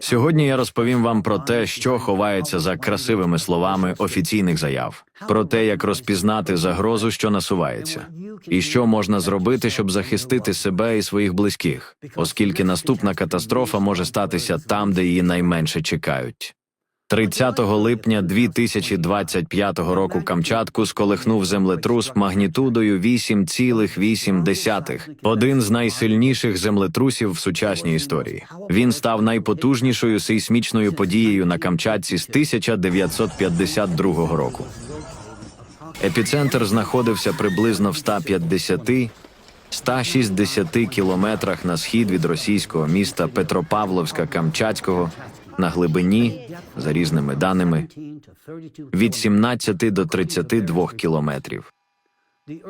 Сьогодні я розповім вам про те, що ховається за красивими словами офіційних заяв, про те, як розпізнати загрозу, що насувається, і що можна зробити, щоб захистити себе і своїх близьких, оскільки наступна катастрофа може статися там, де її найменше чекають. 30 липня 2025 року Камчатку сколихнув землетрус магнітудою 8,8, один з найсильніших землетрусів в сучасній історії. Він став найпотужнішою сейсмічною подією на Камчатці з 1952 року. Епіцентр знаходився приблизно в 150-160 кілометрах на схід від російського міста Петропавловська Камчатського на глибині, за різними даними, від 17 до 32 кілометрів.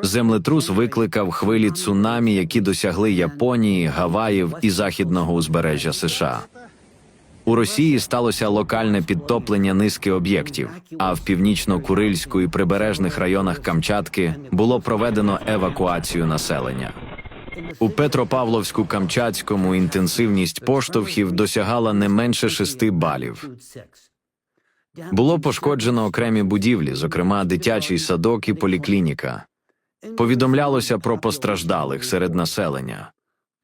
Землетрус викликав хвилі цунамі, які досягли Японії, Гаваїв і західного узбережжя США. У Росії сталося локальне підтоплення низки об'єктів, а в північно-Курильську і прибережних районах Камчатки було проведено евакуацію населення. У Петропавловську-Камчатському інтенсивність поштовхів досягала не менше шести балів. Було пошкоджено окремі будівлі, зокрема дитячий садок і поліклініка. Повідомлялося про постраждалих серед населення.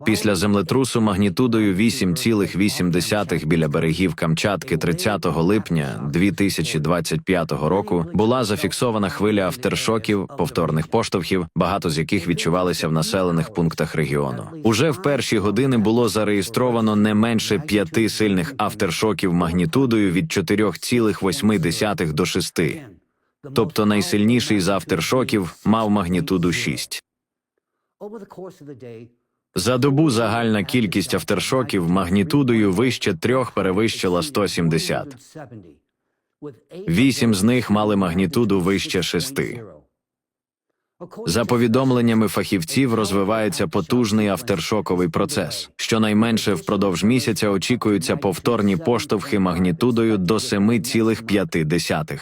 Після землетрусу магнітудою 8,8 біля берегів Камчатки 30 липня 2025 року була зафіксована хвиля автершоків, повторних поштовхів, багато з яких відчувалися в населених пунктах регіону. Уже в перші години було зареєстровано не менше п'яти сильних автершоків магнітудою від 4,8 до 6. Тобто найсильніший з автершоків мав магнітуду 6. За добу загальна кількість автершоків магнітудою вище трьох перевищила 170. Вісім з них мали магнітуду вище шести. За повідомленнями фахівців, розвивається потужний автершоковий процес. Щонайменше впродовж місяця очікуються повторні поштовхи магнітудою до 7,5.